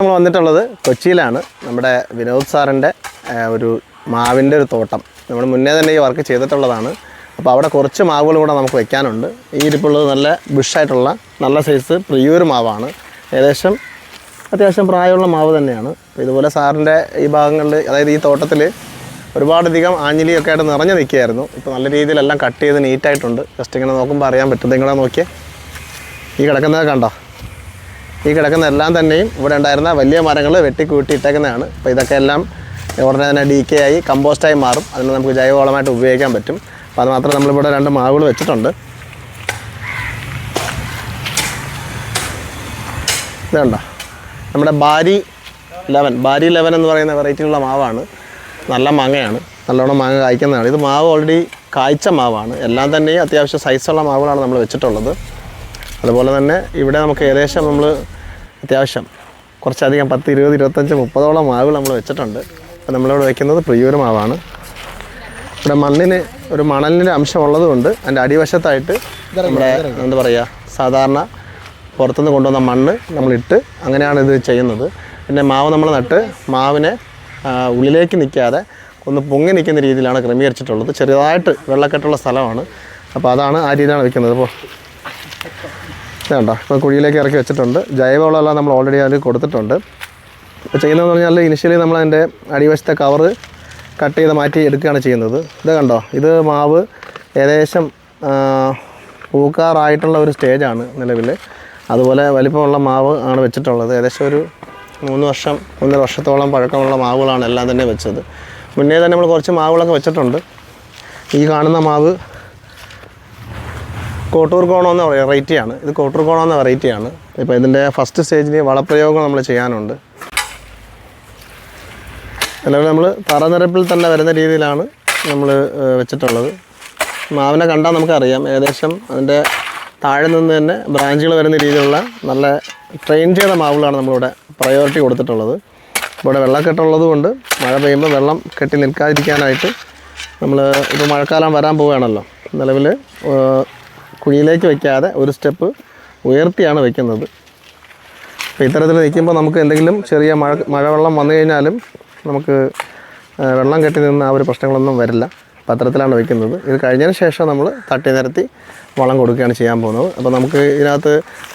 നമ്മൾ വന്നിട്ടുള്ളത് കൊച്ചിയിലാണ്. നമ്മുടെ വിനോദ് സാറിന്റെ ഒരു മാവിന്റെ ഒരു തോട്ടം. നമ്മൾ മുന്നേ തന്നെ ഈ വർക്ക് ചെയ്തിട്ടുള്ളതാണ്. അപ്പോൾ അവിടെ കുറച്ച് മാവുകൾ കൂടെ നമുക്ക് വെക്കാനുണ്ട്. ഈ ഇരിപ്പുള്ളത് നല്ല ബുഷായിട്ടുള്ള നല്ല സൈസ് പ്രിയൂർ മാവാണ്. ഏകദേശം അത്യാവശ്യം പ്രായമുള്ള മാവ് തന്നെയാണ്. അപ്പോൾ ഇതുപോലെ സാറിന്റെ ഈ ഭാഗങ്ങളിൽ അതായത് ഈ തോട്ടത്തിൽ ഒരുപാടധികം ആഞ്ഞിലിയൊക്കെ ആയിട്ട് നിറഞ്ഞു നിൽക്കുകയായിരുന്നു. ഇപ്പോൾ നല്ല രീതിയിലെല്ലാം കട്ട് ചെയ്ത് നീറ്റായിട്ടുണ്ട്. ജസ്റ്റ് ഇങ്ങനെ നോക്കുമ്പോൾ അറിയാൻ പറ്റും. നിങ്ങളെ നോക്കിയേ? ഈ കിടക്കുന്നത് കണ്ടോ? ഈ കിടക്കുന്ന എല്ലാം തന്നെയും ഇവിടെ ഉണ്ടായിരുന്ന വലിയ മരങ്ങൾ വെട്ടി കൂട്ടി ഇട്ടേക്കുന്നതാണ് അപ്പോൾ ഇതൊക്കെ എല്ലാം ഉടനെ തന്നെ ഡി കെ ആയി കമ്പോസ്റ്റായി മാറും. അതിന് നമുക്ക് ജൈവവളമായിട്ട് ഉപയോഗിക്കാൻ പറ്റും. അപ്പോൾ അത് നമ്മളിവിടെ രണ്ട് മാവുകൾ വെച്ചിട്ടുണ്ട്. ഇതുണ്ടോ നമ്മുടെ ബാരി ലെവൻ. ബാരി ലെവൻ എന്ന് പറയുന്ന വെറൈറ്റിയുള്ള മാവാണ്. നല്ല മാങ്ങയാണ്. നല്ലോണം മാങ്ങ കായ്ക്കുന്നതാണ്. ഇത് മാവ് ഓൾറെഡി കായ്ച്ച മാവാണ്. എല്ലാം തന്നെയും അത്യാവശ്യം സൈസുള്ള മാവുകളാണ് നമ്മൾ വെച്ചിട്ടുള്ളത്. അതുപോലെ തന്നെ ഇവിടെ നമുക്ക് ഏകദേശം നമ്മൾ അത്യാവശ്യം കുറച്ചധികം പത്ത് ഇരുപത് ഇരുപത്തഞ്ച് മുപ്പതോളം മാവുകൾ നമ്മൾ വെച്ചിട്ടുണ്ട്. അപ്പോൾ നമ്മളിവിടെ വയ്ക്കുന്നത് പ്രിയൂർ മാവാണ്. ഇവിടെ മണ്ണിന് ഒരു മണലിന്റെ അംശം ഉള്ളതുകൊണ്ട് അതിന്റെ അടിവശത്തായിട്ട് നമ്മുടെ എന്താ പറയുക സാധാരണ പുറത്തുനിന്ന് കൊണ്ടുവന്ന മണ്ണ് നമ്മളിട്ട് അങ്ങനെയാണ് ഇത് ചെയ്യുന്നത്. പിന്നെ മാവ് നമ്മൾ നട്ട് മാവിനെ ഉള്ളിലേക്ക് നിൽക്കാതെ ഒന്ന് പൊങ്ങി നിൽക്കുന്ന രീതിയിലാണ് ക്രമീകരിച്ചിട്ടുള്ളത്. ചെറുതായിട്ട് വെള്ളക്കെട്ടുള്ള സ്ഥലമാണ്. അപ്പോൾ അതാണ് ആ രീതിയിലാണ് വയ്ക്കുന്നത് ഇപ്പോൾ വേണ്ട ഇപ്പോൾ കുഴിയിലേക്ക് ഇറക്കി വെച്ചിട്ടുണ്ട്. ജൈവവളമെല്ലാം നമ്മൾ ഓൾറെഡി അതിൽ കൊടുത്തിട്ടുണ്ട്. ഇപ്പോൾ ചെയ്യുന്നതെന്ന് പറഞ്ഞാൽ ഇനിഷ്യലി നമ്മൾ അതിന്റെ അടിവശത്തെ കവറ് കട്ട് ചെയ്ത് മാറ്റി എടുക്കുകയാണ് ചെയ്യുന്നത്. ഇത് കണ്ടോ? ഇത് മാവ് ഏകദേശം പൂക്കാറായിട്ടുള്ള ഒരു സ്റ്റേജാണ് നിലവിൽ. അതുപോലെ വലിപ്പമുള്ള മാവ് ആണ് വെച്ചിട്ടുള്ളത്. ഏകദേശം ഒരു മൂന്ന് വർഷം ഒന്നര വർഷത്തോളം പഴക്കമുള്ള മാവുകളാണ് എല്ലാം തന്നെ വെച്ചത്. മുന്നേ തന്നെ നമ്മൾ കുറച്ച് മാവുകളൊക്കെ വെച്ചിട്ടുണ്ട്. ഈ കാണുന്ന മാവ് കോട്ടൂർ കോണം എന്ന വെറൈറ്റിയാണ് ഇത് കോട്ടൂർ കോണം എന്ന വെറൈറ്റിയാണ് ഇപ്പോൾ ഇതിന്റെ ഫസ്റ്റ് സ്റ്റേജിൽ വളപ്രയോഗം നമ്മൾ ചെയ്യാനുണ്ട്. നിലവിൽ നമ്മൾ തറനിരപ്പിൽ തന്നെ വരുന്ന രീതിയിലാണ് നമ്മൾ വെച്ചിട്ടുള്ളത്. മാവിനെ കണ്ടാൽ നമുക്കറിയാം. ഏകദേശം അതിന്റെ താഴെ നിന്ന് തന്നെ ബ്രാഞ്ചുകൾ വരുന്ന രീതിയിലുള്ള നല്ല ട്രെയിൻ ചെയ്ത മാവുകളാണ് നമ്മളിവിടെ പ്രയോറിറ്റി കൊടുത്തിട്ടുള്ളത്. ഇവിടെ വെള്ളക്കെട്ടുള്ളത് കൊണ്ട് മഴ പെയ്യുമ്പോൾ വെള്ളം കെട്ടി നിൽക്കാതിരിക്കാനായിട്ട് നമ്മൾ ഇപ്പോൾ മഴക്കാലം വരാൻ പോവുകയാണല്ലോ. നിലവിൽ കുഴിയിലേക്ക് വയ്ക്കാതെ ഒരു സ്റ്റെപ്പ് ഉയർത്തിയാണ് വയ്ക്കുന്നത് അപ്പോൾ ഇത്തരത്തിൽ നിൽക്കുമ്പോൾ നമുക്ക് എന്തെങ്കിലും ചെറിയ മഴ മഴവെള്ളം വന്നു കഴിഞ്ഞാലും നമുക്ക് വെള്ളം കെട്ടി നിന്ന് ആ ഒരു പ്രശ്നങ്ങളൊന്നും വരില്ല. പത്രത്തിലാണ് വെക്കുന്നത്. ഇത് കഴിഞ്ഞതിന് ശേഷം നമ്മൾ തട്ടി നിരത്തി വളം കൊടുക്കുകയാണ് ചെയ്യാൻ പോകുന്നത്. അപ്പോൾ നമുക്ക് ഇതിനകത്ത്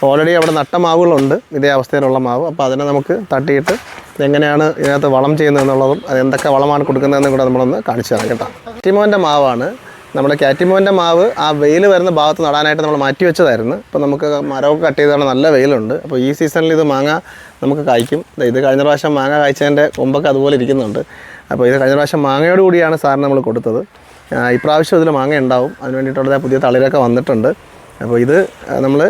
ഓൾറെഡി അവിടെ നട്ട മാവുകളുണ്ട്. ഇതേ അവസ്ഥയിലുള്ള മാവ്. അപ്പോൾ അതിനെ നമുക്ക് തട്ടിയിട്ട് എങ്ങനെയാണ് ഇതിനകത്ത് വളം ചെയ്യുന്നത് എന്നുള്ളതും അത് എന്തൊക്കെ വളമാണ് കൊടുക്കുന്നതെന്നും കൂടെ നമ്മളൊന്ന് കാണിച്ചു തരാം കേട്ടോ. ടിമോന്റെ മാവാണ്. നമ്മുടെ കാറ്റിമോന്റെ മാവ് ആ വെയിൽ വരുന്ന ഭാഗത്ത് നടാനായിട്ട് നമ്മൾ മാറ്റി വെച്ചതായിരുന്നു. അപ്പോൾ നമുക്ക് മരമൊക്കെ കട്ട് ചെയ്താണ് നല്ല വെയിലുണ്ട്. അപ്പോൾ ഈ സീസണിൽ ഇത് മാങ്ങ നമുക്ക് കായ്ക്കും. ഇത് കഴിഞ്ഞ പ്രാവശ്യം മാങ്ങ കായ്ച്ചതിന്റെ കൊമ്പൊക്കെ അതുപോലെ ഇരിക്കുന്നുണ്ട്. അപ്പോൾ ഇത് കഴിഞ്ഞ പ്രാവശ്യം മാങ്ങയോട് കൂടിയാണ് സാറിന് നമ്മൾ കൊടുത്തത്. ഇപ്രാവശ്യം ഇതിൽ മാങ്ങ ഉണ്ടാവും. അതിന് വേണ്ടിയിട്ടുള്ള പുതിയ തളിരൊക്കെ വന്നിട്ടുണ്ട്. അപ്പോൾ ഇത് നമ്മൾ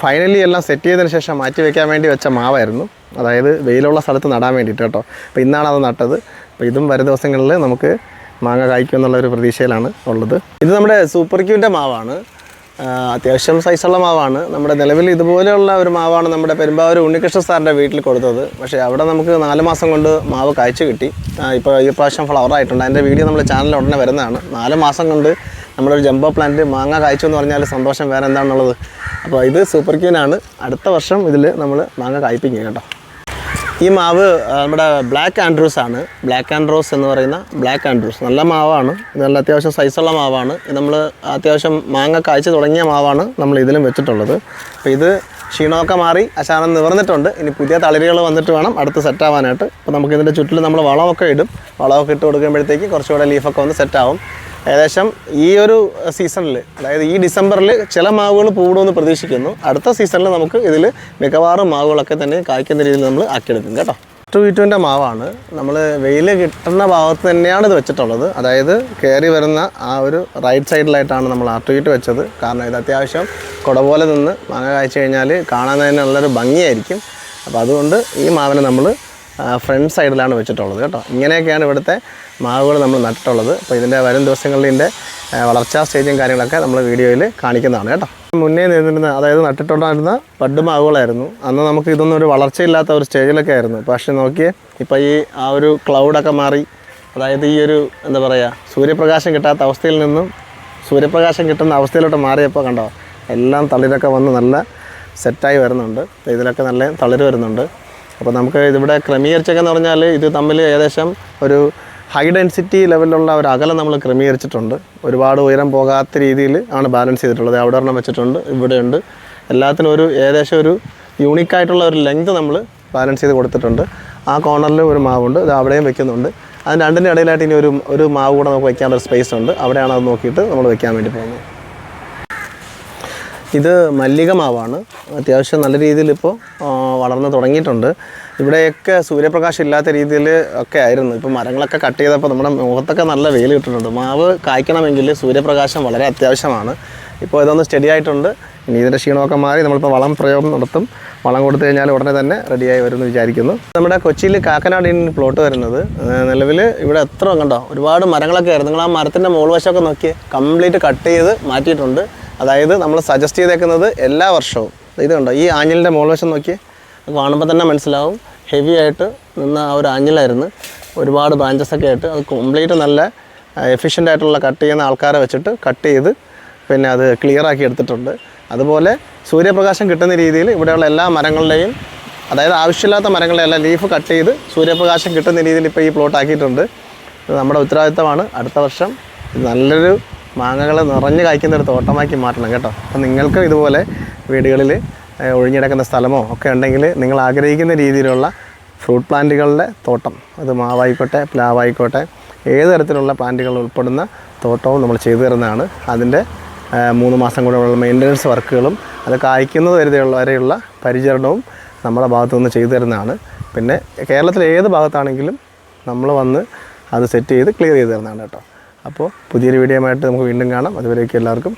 ഫൈനലി എല്ലാം സെറ്റ് ചെയ്തതിന് ശേഷം മാറ്റി വെക്കാൻ വേണ്ടി വെച്ച മാവായിരുന്നു. അതായത് വെയിലുള്ള സ്ഥലത്ത് നടാൻ വേണ്ടിയിട്ട് കേട്ടോ. അപ്പോൾ ഇന്നാണ് അത് നട്ടത്. അപ്പോൾ ഇതും വരും ദിവസങ്ങളിൽ നമുക്ക് മാങ്ങ കായ്ക്കും എന്നുള്ള ഒരു പ്രതീക്ഷയിലാണ് ഉള്ളത്. ഇത് നമ്മുടെ സൂപ്പർ ക്യൂന്റെ മാവാണ്. അത്യാവശ്യം സൈസുള്ള മാവാണ്. നമ്മുടെ നിലവിൽ ഇതുപോലെയുള്ള ഒരു മാവാണ് നമ്മുടെ പെരുമ്പാവൂർ ഉണ്ണികൃഷ്ണ സാറിന്റെ വീട്ടിൽ കൊടുത്തത്. പക്ഷേ അവിടെ നമുക്ക് നാല് മാസം കൊണ്ട് മാവ് കായ്ച്ചു കിട്ടി. ഇപ്പോൾ ഈ പ്രാവശ്യം ഫ്ലവർ ആയിട്ടുണ്ട്. അതിന്റെ വീഡിയോ നമ്മുടെ ചാനലിൽ ഉടനെ വരുന്നതാണ്. നാല് മാസം കൊണ്ട് നമ്മുടെ ഒരു ജംബോ പ്ലാന്റ് മാങ്ങ കായ്ച്ചു എന്ന് പറഞ്ഞാൽ സന്തോഷം വേറെ എന്താണെന്നുള്ളത് അപ്പോൾ ഇത് സൂപ്പർ ക്യൂനാണ് അടുത്ത വർഷം ഇതിൽ നമ്മൾ മാങ്ങ കായ്പ്പിക്കും കേട്ടോ. ഈ മാവ് നമ്മുടെ ബ്ലാക്ക് ആൻഡ്രൂസ് ആണ്. ബ്ലാക്ക് ആൻഡ്രോസ് എന്ന് പറയുന്ന ബ്ലാക്ക് ആൻഡ്രൂസ് നല്ല മാവാണ്. നല്ല അത്യാവശ്യം സൈസുള്ള മാവാണ്. നമ്മൾ അത്യാവശ്യം മാങ്ങ കാഴ്ച തുടങ്ങിയ മാവാണ് നമ്മൾ ഇതിലും വെച്ചിട്ടുള്ളത്. അപ്പോൾ ഇത് ക്ഷീണമൊക്കെ മാറി അശാനം നിവർന്നിട്ടുണ്ട്. ഇനി പുതിയ തളിരുകൾ വന്നിട്ട് വേണം അടുത്ത് സെറ്റ് ആവാനായിട്ട്. അപ്പോൾ നമുക്ക് ഇതിന്റെ ചുറ്റിൽ നമ്മൾ വളമൊക്കെ ഇടും. വളമൊക്കെ ഇട്ട് കൊടുക്കുമ്പോഴത്തേക്ക് കുറച്ചുകൂടെ ലീഫൊക്കെ സെറ്റ് ആവും. ഏകദേശം ഈ ഒരു സീസണിൽ അതായത് ഈ ഡിസംബറിൽ ചില മാവുകൾ പൂടുമെന്ന് പ്രതീക്ഷിക്കുന്നു. അടുത്ത സീസണിൽ നമുക്ക് ഇതിൽ മിക്കവാറും മാവുകളൊക്കെ തന്നെ കായ്ക്കുന്ന രീതിയിൽ നമ്മൾ ആക്കിയെടുക്കും കേട്ടോ. ടു വീറ്റുവിന്റെ മാവാണ്. നമ്മൾ വെയിൽ കിട്ടുന്ന ഭാഗത്ത് തന്നെയാണ് ഇത് വെച്ചിട്ടുള്ളത്. അതായത് കയറി വരുന്ന ആ ഒരു റൈറ്റ് സൈഡിലായിട്ടാണ് നമ്മൾ ആ ടു വെച്ചത്. കാരണം ഇത് അത്യാവശ്യം കുട പോലെ നിന്ന് മാങ്ങ കായ്ച്ചു കഴിഞ്ഞാൽ കാണാൻ തന്നെ നല്ലൊരു ഭംഗിയായിരിക്കും. അപ്പോൾ അതുകൊണ്ട് ഈ മാവിനെ നമ്മൾ ഫ്രണ്ട് സൈഡിലാണ് വെച്ചിട്ടുള്ളത് കേട്ടോ. ഇങ്ങനെയൊക്കെയാണ് ഇവിടുത്തെ മാവുകൾ നമ്മൾ നട്ടിട്ടുള്ളത്. അപ്പോൾ ഇതിന്റെ വരും ദിവസങ്ങളിൽ ഇതിന്റെ വളർച്ചാ സ്റ്റേജും കാര്യങ്ങളൊക്കെ നമ്മൾ വീഡിയോയിൽ കാണിക്കുന്നതാണ് കേട്ടോ. മുന്നേ നിന്നിരുന്ന അതായത് നട്ടിട്ടുണ്ടായിരുന്ന ബഡ് മാവുകളായിരുന്നു. അന്ന് നമുക്ക് ഇതൊന്നും ഒരു വളർച്ചയില്ലാത്ത ഒരു സ്റ്റേജിലൊക്കെ ആയിരുന്നു. പക്ഷേ നോക്കിയേ ഇപ്പോൾ ഈ ആ ഒരു ക്ലൗഡൊക്കെ മാറി അതായത് ഈ ഒരു എന്താ പറയുക സൂര്യപ്രകാശം കിട്ടാത്ത അവസ്ഥയിൽ നിന്നും സൂര്യപ്രകാശം കിട്ടുന്ന അവസ്ഥയിലോട്ട് മാറിയപ്പോൾ കണ്ടോ എല്ലാം തളിരൊക്കെ വന്ന് നല്ല സെറ്റായി വരുന്നുണ്ട്. ഇതിലൊക്കെ നല്ല തളിര് വരുന്നുണ്ട്. അപ്പോൾ നമുക്ക് ഇതിവിടെ ക്രമീകരിച്ചൊക്കെയെന്ന് പറഞ്ഞാൽ ഇത് തമ്മിൽ ഏകദേശം ഒരു ഹൈ ഡെൻസിറ്റി ലെവലിലുള്ള ഒരു അകലം നമ്മൾ ക്രമീകരിച്ചിട്ടുണ്ട്. ഒരുപാട് ഉയരം പോകാത്ത രീതിയിൽ ആണ് ബാലൻസ് ചെയ്തിട്ടുള്ളത്. അവിടെ ഒരെണ്ണം വെച്ചിട്ടുണ്ട് ഇവിടെയുണ്ട് എല്ലാത്തിനും ഒരു ഏകദേശം ഒരു യൂണിക്കായിട്ടുള്ള ഒരു ലെങ്ത് നമ്മൾ ബാലൻസ് ചെയ്ത് കൊടുത്തിട്ടുണ്ട്. ആ കോർണറിൽ ഒരു മാവുണ്ട് ഇത് അവിടെയും വെക്കുന്നുണ്ട്. അതിന് രണ്ടിന്റെ ഇടയിലായിട്ട് ഇനി ഒരു ഒരു മാവ് കൂടെ നമുക്ക് വെക്കാനുള്ള സ്പേസ് ഉണ്ട്. അവിടെയാണ് അത് നോക്കിയിട്ട് നമ്മൾ വെക്കാൻ വേണ്ടി പോകുന്നത്. ഇത് മല്ലിക മാവാണ്. അത്യാവശ്യം നല്ല രീതിയിൽ ഇപ്പോൾ വളർന്നു തുടങ്ങിയിട്ടുണ്ട്. ഇവിടെയൊക്കെ സൂര്യപ്രകാശം ഇല്ലാത്ത രീതിയിൽ ഒക്കെ ആയിരുന്നു. ഇപ്പോൾ മരങ്ങളൊക്കെ കട്ട് ചെയ്തപ്പോൾ നമ്മുടെ മുഖത്തൊക്കെ നല്ല വെയിൽ കിട്ടുന്നുണ്ട്. മാവ് കായ്ക്കണമെങ്കിൽ സൂര്യപ്രകാശം വളരെ അത്യാവശ്യമാണ്. ഇപ്പോൾ ഇതൊന്ന് സ്റ്റഡി ആയിട്ടുണ്ട്. ഇനി ഇതിന്റെ ക്ഷീണമൊക്കെ മാറി നമ്മളിപ്പോൾ വളം പ്രയോഗം നടത്തും. വളം കൊടുത്തു കഴിഞ്ഞാൽ ഉടനെ തന്നെ റെഡിയായി വരുമെന്ന് വിചാരിക്കുന്നു. നമ്മുടെ കൊച്ചിയിൽ കാക്കനാട് പ്ലോട്ട് വരുന്നത്. നിലവിൽ ഇവിടെ എത്ര കണ്ടോ? ഒരുപാട് മരങ്ങളൊക്കെ ആയിരുന്നു. നിങ്ങൾ ആ മരത്തിന്റെ മുകൾ വശമൊക്കെ നോക്കി കംപ്ലീറ്റ് കട്ട് ചെയ്ത് മാറ്റിയിട്ടുണ്ട്. അതായത് നമ്മൾ സജസ്റ്റ് ചെയ്തേക്കുന്നത് എല്ലാ വർഷവും. ഇത് കണ്ടോ? ഈ ആഞ്ഞിലിന്റെ മോൾവശം വശം നോക്കി കാണുമ്പോൾ തന്നെ മനസ്സിലാവും. ഹെവി ആയിട്ട് നിന്ന ആ ഒരു ആഞ്ഞിലായിരുന്നു. ഒരുപാട് ബ്രാഞ്ചസ് ഒക്കെ ആയിട്ട് അത് കംപ്ലീറ്റ് നല്ല എഫിഷ്യന്റ് ആയിട്ടുള്ള കട്ട് ചെയ്യുന്ന ആൾക്കാരെ വെച്ചിട്ട് കട്ട് ചെയ്ത് പിന്നെ അത് ക്ലിയർ ആക്കി എടുത്തിട്ടുണ്ട്. അതുപോലെ സൂര്യപ്രകാശം കിട്ടുന്ന രീതിയിൽ ഇവിടെയുള്ള എല്ലാ മരങ്ങളുടെയും അതായത് ആവശ്യമില്ലാത്ത മരങ്ങളെല്ലാം ലീഫ് കട്ട് ചെയ്ത് സൂര്യപ്രകാശം കിട്ടുന്ന രീതിയിൽ ഇപ്പോൾ ഈ പ്ലോട്ട് ആക്കിയിട്ടുണ്ട്. നമ്മുടെ ഉത്തരവാദിത്തമാണ്. അടുത്ത വർഷം നല്ലൊരു മാങ്ങകൾ നിറഞ്ഞു കായ്ക്കുന്ന ഒരു തോട്ടമാക്കി മാറ്റണം കേട്ടോ. അപ്പം നിങ്ങൾക്കും ഇതുപോലെ വീടുകളിൽ ഒഴിഞ്ഞിടക്കുന്ന സ്ഥലമോ ഒക്കെ ഉണ്ടെങ്കിൽ നിങ്ങൾ ആഗ്രഹിക്കുന്ന രീതിയിലുള്ള ഫ്രൂട്ട് പ്ലാന്റുകളുടെ തോട്ടം അത് മാവായിക്കോട്ടെ പ്ലാവായിക്കോട്ടെ ഏത് തരത്തിലുള്ള പ്ലാന്റുകൾ ഉൾപ്പെടുന്ന തോട്ടവും നമ്മൾ ചെയ്തു തരുന്നതാണ്. അതിന്റെ മൂന്ന് മാസം കൂടെ ഉള്ള മെയിന്റനൻസ് വർക്കുകളും അത് കായ്ക്കുന്നത് വരെയുള്ള വരെയുള്ള പരിചരണവും നമ്മുടെ ഭാഗത്തു നിന്ന് ചെയ്തു തരുന്നതാണ്. പിന്നെ കേരളത്തിലെ ഏത് ഭാഗത്താണെങ്കിലും നമ്മൾ വന്ന് അത് സെറ്റ് ചെയ്ത് ക്ലിയർ ചെയ്ത് തരുന്നതാണ് കേട്ടോ. അപ്പോൾ പുതിയൊരു വീഡിയോ ആയിട്ട് നമുക്ക് വീണ്ടും കാണാം. അതുവരേക്കും എല്ലാവർക്കും